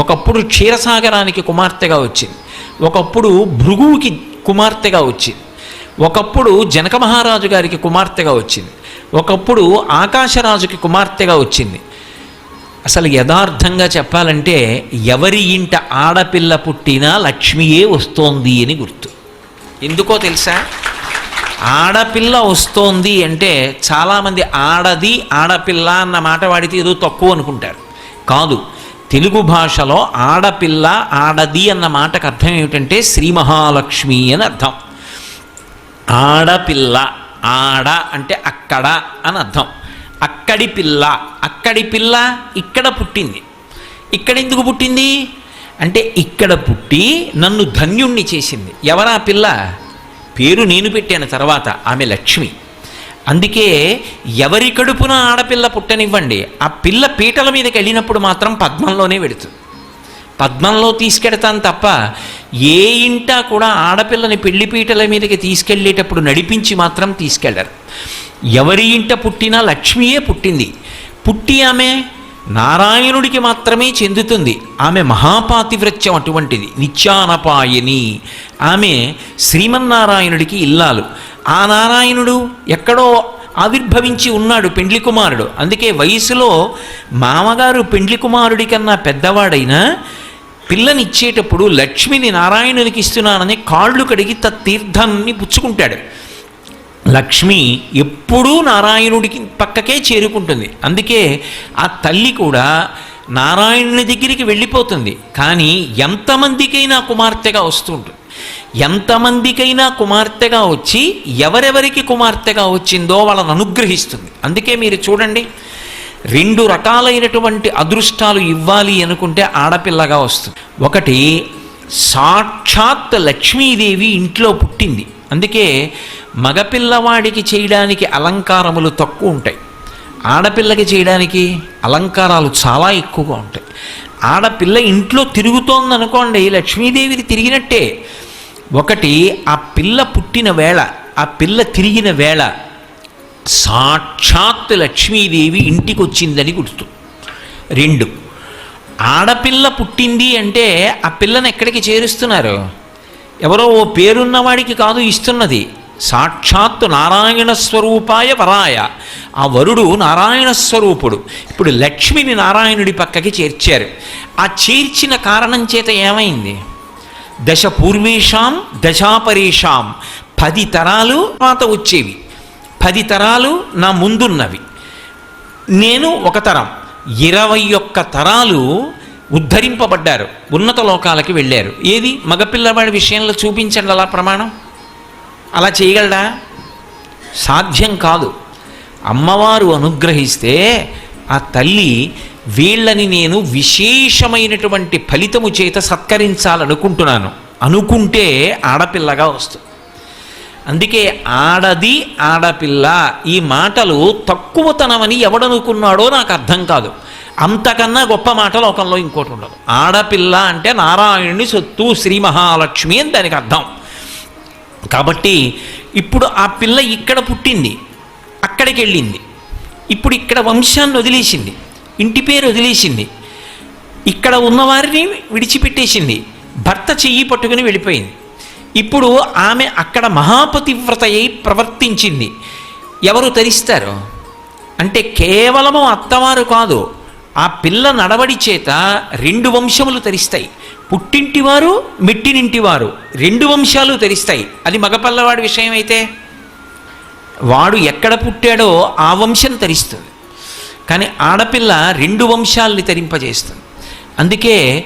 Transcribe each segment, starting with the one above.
ఒకప్పుడు క్షీరసాగరానికి కుమార్తెగా వచ్చింది. ఒకప్పుడు భృగువుకి కుమార్తెగా వచ్చింది. ఒకప్పుడు జనక మహారాజు గారికి కుమార్తెగా వచ్చింది. ఒకప్పుడు ఆకాశరాజుకి కుమార్తెగా వచ్చింది. అసలు యథార్థంగా చెప్పాలంటే ఎవరి ఇంట ఆడపిల్ల పుట్టినా లక్ష్మియే వస్తోంది అని గుర్తు. ఎందుకో తెలుసా? ఆడపిల్ల వస్తోంది అంటే చాలామంది ఆడది ఆడపిల్ల అన్న మాట వాడితే ఏదో తక్కువ అనుకుంటారు. కాదు తెలుగు భాషలో ఆడపిల్ల ఆడది అన్న మాటకు అర్థం ఏమిటంటే శ్రీ మహాలక్ష్మి అని అర్థం. ఆడపిల్ల ఆడ అంటే అక్కడ అని అర్థం. అక్కడి పిల్ల అక్కడి పిల్ల ఇక్కడ పుట్టింది. ఇక్కడ ఎందుకు పుట్టింది? అంటే ఇక్కడ పుట్టి నన్ను ధన్యుణ్ణి చేసింది. ఎవరా పిల్ల? పేరు నేను పెట్టాను తర్వాత ఆమె లక్ష్మి. అందుకే ఎవరి కడుపున ఆడపిల్ల పుట్టనివ్వండి ఆ పిల్ల పీటల మీదకి వెళ్ళినప్పుడు మాత్రం పద్మంలోనే వెడుతుంది పద్మంలో తీసుకెడతాను తప్ప ఏ ఇంటా కూడా ఆడపిల్లని పెళ్ళి పీటల మీదకి తీసుకెళ్ళేటప్పుడు నడిపించి మాత్రం తీసుకెళ్ళరు. ఎవరి ఇంట పుట్టినా లక్ష్మియే పుట్టింది. పుట్టి ఆమె నారాయణుడికి మాత్రమే చెందుతుంది. ఆమె మహాపాతివ్రత్యం అటువంటిది. నిత్యానపాయని. ఆమె శ్రీమన్నారాయణుడికి ఇల్లాలు. ఆ నారాయణుడు ఎక్కడో ఆవిర్భవించి ఉన్నాడు పెండ్లి కుమారుడు అందుకే వయసులో మామగారు పెండ్లి కుమారుడి కన్నా పెద్దవాడైనా పిల్లనిచ్చేటప్పుడు లక్ష్మిని నారాయణునికి ఇస్తున్నానని కాళ్ళు కడిగి తీర్థాన్ని పుచ్చుకుంటాడు. లక్ష్మి ఎప్పుడూ నారాయణుడికి పక్కకే చేరుకుంటుంది. అందుకే ఆ తల్లి కూడా నారాయణుని దగ్గరికి వెళ్ళిపోతుంది. కానీ ఎంతమందికైనా కుమార్తెగా వస్తుంటుంది ఎంతమందికైనా కుమార్తెగా వచ్చి ఎవరెవరికి కుమార్తెగా వచ్చిందో వాళ్ళని అనుగ్రహిస్తుంది. అందుకే మీరు చూడండి రెండు రకాలైనటువంటి అదృష్టాలు ఇవ్వాలి అనుకుంటే ఆడపిల్లగా వస్తుంది. ఒకటి సాక్షాత్ లక్ష్మీదేవి ఇంట్లో పుట్టింది. అందుకే మగపిల్లవాడికి చేయడానికి అలంకారములు తక్కువ ఉంటాయి. ఆడపిల్లకి చేయడానికి అలంకారాలు చాలా ఎక్కువగా ఉంటాయి. ఆడపిల్ల ఇంట్లో తిరుగుతోందనుకోండి లక్ష్మీదేవిది తిరిగినట్టే. ఒకటి ఆ పిల్ల పుట్టిన వేళ ఆ పిల్ల తిరిగిన వేళ సాక్షాత్ లక్ష్మీదేవి ఇంటికి వచ్చిందని గుర్తు. రెండు ఆడపిల్ల పుట్టింది అంటే ఆ పిల్లను ఎక్కడికి చేరుస్తున్నారు? ఎవరో ఓ పేరున్నవాడికి కాదు ఇస్తున్నది. సాక్షాత్తు నారాయణ స్వరూపాయ వరాయ. ఆ వరుడు నారాయణ స్వరూపుడు. ఇప్పుడు లక్ష్మిని నారాయణుడి పక్కకి చేర్చారు. ఆ చేర్చిన కారణం చేత ఏమైంది? దశ పూర్వేషాం దశాపరేషాం. పది తరాలు తర్వాత వచ్చేవి. పది తరాలు నా ముందున్నవి. నేను ఒక తరం. ఇరవై ఒక్క తరాలు ఉద్ధరింపబడ్డారు. ఉన్నత లోకాలకి వెళ్ళారు. ఏది? మగపిల్లవాడి విషయంలో చూపించండి అలా ప్రమాణం. అలా చేయగలడా? సాధ్యం కాదు. అమ్మవారు అనుగ్రహిస్తే ఆ తల్లి వీళ్ళని నేను విశేషమైనటువంటి ఫలితము చేత సత్కరించాలనుకుంటున్నాను. అనుకుంటే ఆడపిల్లగా వస్తుంది. అందుకే ఆడది ఆడపిల్ల ఈ మాటలు తక్కువతనమని ఎవడనుకున్నాడో నాకు అర్థం కాదు. అంతకన్నా గొప్ప మాట లోకంలో ఇంకోటి ఉండదు. ఆడపిల్ల అంటే నారాయణుని సొత్తు శ్రీ మహాలక్ష్మి అని దానికి అర్థం. కాబట్టి ఇప్పుడు ఆ పిల్ల ఇక్కడ పుట్టింది అక్కడికి వెళ్ళింది ఇప్పుడు ఇక్కడ వంశాన్ని వదిలేసింది. ఇంటి పేరు వదిలేసింది. ఇక్కడ ఉన్నవారిని విడిచిపెట్టేసింది. భర్త చెయ్యి పట్టుకుని వెళ్ళిపోయింది. ఇప్పుడు ఆమె అక్కడ మహాపతివ్రత అయి ప్రవర్తించింది. ఎవరు తరిస్తారు అంటే కేవలము అత్తవారు కాదు ఆ పిల్ల నడవడి చేత రెండు వంశములు తరిస్తాయి పుట్టింటివారు మిట్టినింటివారు రెండు వంశాలు తరిస్తాయి అది మగపల్లవాడి విషయం అయితే వాడు ఎక్కడ పుట్టాడో ఆ వంశం తరిస్తుంది కానీ ఆడపిల్ల రెండు వంశాలని తరింపజేస్తుంది. అందుకే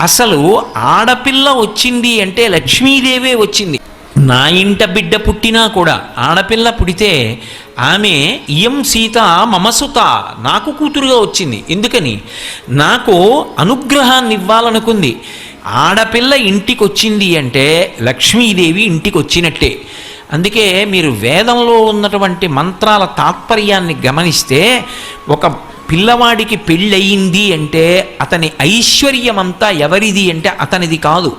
అసలు ఆడపిల్ల వచ్చింది అంటే లక్ష్మీదేవే వచ్చింది. నా ఇంట బిడ్డ పుట్టినా కూడా ఆడపిల్ల పుడితే ఆమె ఇయం సీత మమసుత నాకు కూతురుగా వచ్చింది. ఎందుకని? నాకు అనుగ్రహాన్ని ఇవ్వాలనుకుంది. ఆడపిల్ల ఇంటికి వచ్చింది అంటే లక్ష్మీదేవి ఇంటికి వచ్చినట్టే అందుకే మీరు వేదంలో ఉన్నటువంటి మంత్రాల తాత్పర్యాన్ని గమనిస్తే ఒక పిల్లవాడికి పెళ్ళయింది అంటే అతని ఐశ్వర్యమంతా ఎవరిది అంటే అతనిది కాదు.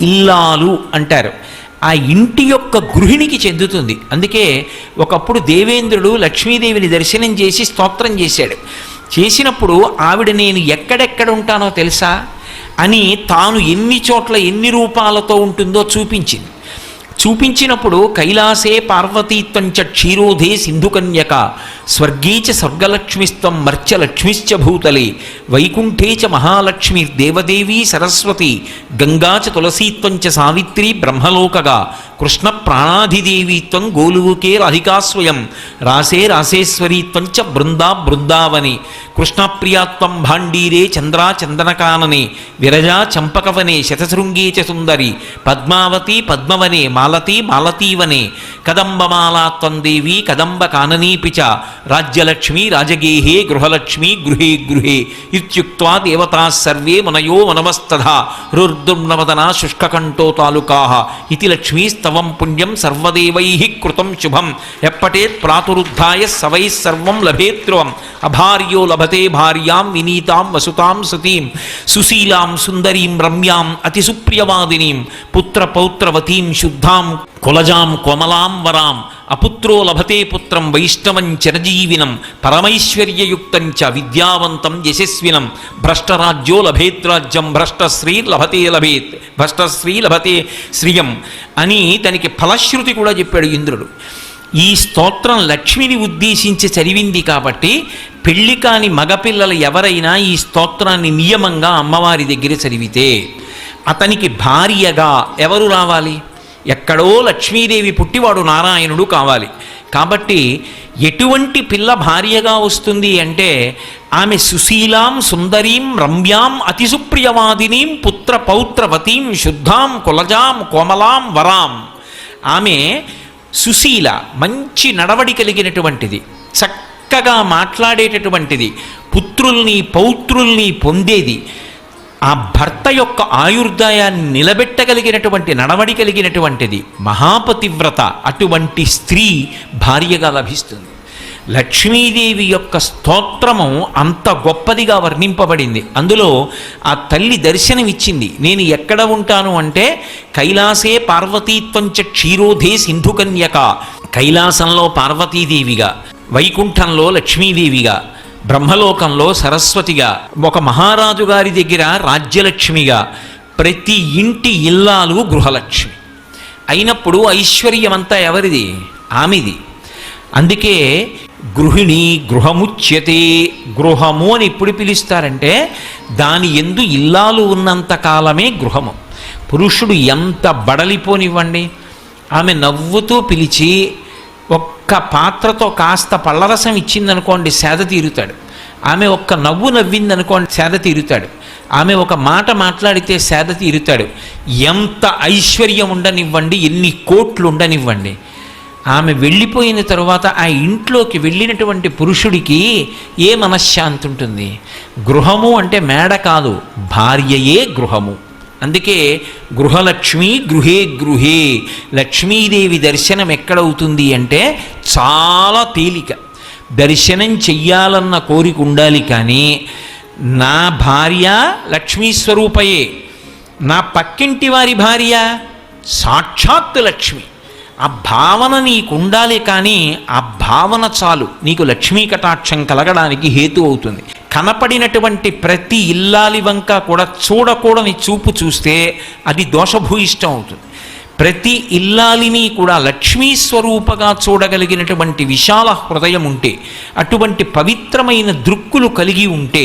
ఇల్లాలు అంటారు. ఆ ఇంటి యొక్క గృహిణికి చెందుతుంది. అందుకే ఒకప్పుడు దేవేంద్రుడు లక్ష్మీదేవిని దర్శనం చేసి స్తోత్రం చేశాడు. చేసినప్పుడు ఆవిడ నేను ఎక్కడెక్కడ ఉంటానో తెలుసా? అని తాను ఎన్ని చోట్ల ఎన్ని రూపాలతో ఉంటుందో చూపించింది. చూపించినప్పుడు కైలాసే పార్వతీత్వంచ క్షీరోధే సింధుకన్యక స్వర్గీచ చ మర్చలక్ష్మిశ్చ భూతలే వైకుంఠే చ మహాలక్ష్మి దేవదేవీ సరస్వతి గంగా చ తులసీత్వంచ సావిత్రి బ్రహ్మలోకగా కృష్ణ ప్రాణాధిదేవీత్వం గోలువుకే రాధికాస్వయం రాసే రాసేశ్వరీత్వంచ బృందా బృందావని కృష్ణప్రియాత్వం భాండీరే చంద్రా చందనకాననే విరజా చంపకవనే శతశృంగే చ సుందరి పద్మావతి పద్మవనే మాల మాలతీ మాలతీవనే. కదంబమాలా దేవి కదంబ కాననీపిచ చ. రాజ్యలక్ష్మి రాజగేహే గృహలక్ష్మి గృహే గృహే. ఇత్యుక్వా దేవతా సర్వే మనయో మనవస్తథా. రుర్దుర్నవదనా శుష్కకంఠో తాలుకా. ఇతి లక్ష్మీస్తవం పుణ్యం సర్వదేవై కృతం శుభం. ఎప్పటే ప్రాతురుద్ధాయ సవై సర్వం లభేత్రువం అభార్యో లభతే భార్యాం వినీతాం వసుతాం సతీం. సుశీలాం సుందరీం రమ్యాం అతిసుప్రియవాదినీం. పుత్ర పౌత్రవతీం శుద్ధాం కులజాం కోమలాం వరాం. అపుత్రో లభతే పుత్రం వైష్ణవం చిరజీవినం పరమైశ్వర్యయుక్తం చ విద్యావంతం యశస్వినం. భ్రష్టరాజ్యో లభేత్రాజ్యం భ్రష్టశ్రీ లభతే లభేత్ భ్రష్టశ్రీ లభతే శ్రియం అని తనకి ఫలశ్రుతి కూడా చెప్పాడు ఇంద్రుడు. ఈ స్తోత్రం లక్ష్మిని ఉద్దేశించి చదివింది కాబట్టి పెళ్ళి కాని మగపిల్లలు ఎవరైనా ఈ స్తోత్రాన్ని నియమంగా అమ్మవారి దగ్గర చదివితే అతనికి భార్యగా ఎవరు రావాలి? ఎక్కడో లక్ష్మీదేవి పుట్టివాడు నారాయణుడు కావాలి. కాబట్టి ఎటువంటి పిల్ల భార్యగా వస్తుంది అంటే ఆమె సుశీలాం సుందరీం రమ్యాం అతి సుప్రియవాదినీం పుత్ర పౌత్రవతీం శుద్ధాం కులజాం కోమలాం వరాం. ఆమె సుశీల మంచి నడవడి కలిగినటువంటిది చక్కగా మాట్లాడేటటువంటిది పుత్రుల్ని పౌత్రుల్ని పొందేది. ఆ భర్త యొక్క ఆయుర్దాయాన్ని నిలబెట్టగలిగినటువంటి నడవడి కలిగినటువంటిది మహాపతివ్రత. అటువంటి స్త్రీ భార్యగా లభిస్తుంది. లక్ష్మీదేవి యొక్క స్తోత్రము అంత గొప్పదిగా వర్ణింపబడింది. అందులో ఆ తల్లి దర్శనమిచ్చింది. నేను ఎక్కడ ఉంటాను అంటే కైలాసే పార్వతీత్వంచ క్షీరోధే సింధుకన్యక. కైలాసంలో పార్వతీదేవిగా వైకుంఠంలో లక్ష్మీదేవిగా బ్రహ్మలోకంలో సరస్వతిగా ఒక మహారాజు గారి దగ్గర రాజ్యలక్ష్మిగా ప్రతి ఇంటి ఇల్లాలు గృహలక్ష్మి. అయినప్పుడు ఐశ్వర్యమంతా ఎవరిది? ఆమెది. అందుకే గృహిణి గృహముచ్యతే గృహము అని ఎప్పుడు పిలుస్తారంటే దాని ఎందు ఇల్లాలు ఉన్నంత కాలమే గృహము. పురుషుడు ఎంత బడలిపోనివ్వండి ఆమె నవ్వుతూ పిలిచి ఒక్క పాత్రతో కాస్త పళ్ళరసం ఇచ్చిందనుకోండి సేద తీరుతాడు. ఆమె ఒక్క నవ్వు నవ్విందనుకోండి సేద తీరుతాడు. ఆమె ఒక మాట మాట్లాడితే సేద తీరుతాడు. ఎంత ఐశ్వర్యం ఉండనివ్వండి ఎన్ని కోట్లు ఉండనివ్వండి. ఆమె వెళ్ళిపోయిన తరువాత ఆ ఇంట్లోకి వెళ్ళినటువంటి పురుషుడికి ఏ మనశ్శాంతి ఉంటుంది? గృహము అంటే మేడ కాదు భార్యయే గృహము. అందుకే గృహలక్ష్మి గృహే గృహే. లక్ష్మీదేవి దర్శనం ఎక్కడవుతుంది అంటే చాలా తేలిక. దర్శనం చెయ్యాలన్న కోరిక ఉండాలి కానీ నా భార్య లక్ష్మీ స్వరూపయే నా పక్కింటి వారి భార్య సాక్షాత్ లక్ష్మి. ఆ భావన నీకు ఉండాలి కానీ ఆ భావన చాలు. నీకు లక్ష్మీ కటాక్షం కలగడానికి హేతు అవుతుంది. కనపడినటువంటి ప్రతి ఇల్లాలి వంక కూడా చూడకూడని చూపు చూస్తే అది దోషభూయిష్టం అవుతుంది. ప్రతి ఇల్లాలిని కూడా లక్ష్మీ స్వరూపగా చూడగలిగినటువంటి విశాల హృదయం ఉంటే అటువంటి పవిత్రమైన దృక్కులు కలిగి ఉంటే